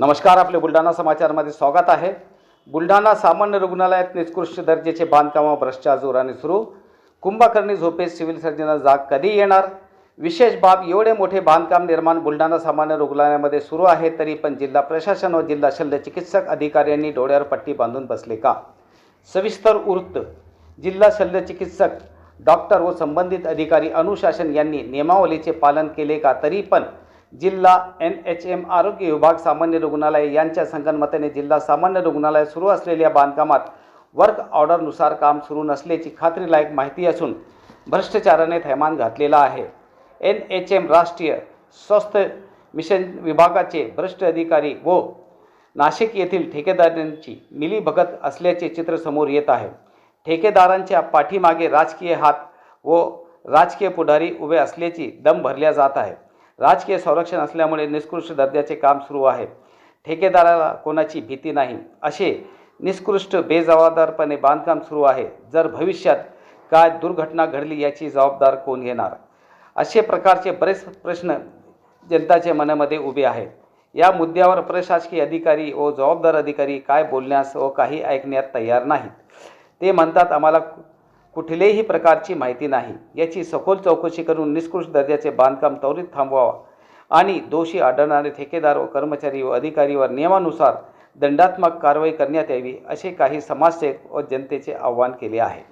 नमस्कार आपले बुलढाणा समाचारमध्ये स्वागत आहे. बुलढाणा सामान्य रुग्णालयात निकृष्ट दर्जेचे बांधकाम भ्रष्टाचार जोराने सुरू. कुंभकर्णी झोपेत सिव्हिल सर्जनला जाग कधी येणार? विशेष बाब एवढे मोठे बांधकाम निर्माण बुलढाणा सामान्य रुग्णालयामध्ये सुरू आहे तरी पण जिल्हा प्रशासन व जिल्हा शल्य चिकित्सक अधिकाऱ्यांनी डोळ्यावर पट्टी बांधून बसले का? सविस्तर वृत्त. जिल्हा शल्य चिकित्सक डॉक्टर व संबंधित अधिकारी अनुशासन यांनी नियमावलीचे पालन केले का? तरी पण जिल्हा एन एच एम आरोग्य विभाग सामान्य रुग्णालय यांच्या संगनमताने जिल्हा सामान्य रुग्णालय सुरू असलेल्या बांधकामात वर्क ऑर्डरनुसार काम सुरू नसल्याची खात्रीलायक माहिती असून भ्रष्टाचाराने थैमान घातलेला आहे. एन एच एम राष्ट्रीय स्वस्थ मिशन विभागाचे भ्रष्ट अधिकारी व नाशिक येथील ठेकेदारांची मिलीभगत असल्याचे चित्र समोर येत आहे. ठेकेदारांच्या पाठीमागे राजकीय हात व राजकीय पुढारी उभे असल्याची दम भरल्या जात आहे. राजकीय संरक्षण असल्यामुळे निष्कृष्ट दर्जाचे काम सुरू आहे. ठेकेदाराला कोणाची भीती नाही. असे निष्कृष्ट बेजबाबदारपणे बांधकाम सुरू आहे. जर भविष्यात काय दुर्घटना घडली याची जबाबदार कोण घेणार? असे प्रकारचे बरेच प्रश्न जनताच्या मनामध्ये उभे आहेत. या मुद्द्यावर प्रशासकीय अधिकारी व जबाबदार अधिकारी काय बोलण्यास व काही ऐकण्यात तयार नाहीत. ते म्हणतात आम्हाला कुठल्याही प्रकारची माहिती नाही. याची सखोल चौकशी करून निष्कृष्ट दर्जाचे बांधकाम त्वरित थांबवावा आणि दोषी आढळणारे ठेकेदार व कर्मचारी व अधिकारीवर नियमानुसार दंडात्मक कारवाई करण्यात यावी असे काही समाजसेवक व जनतेचे आवाहन केले आहे.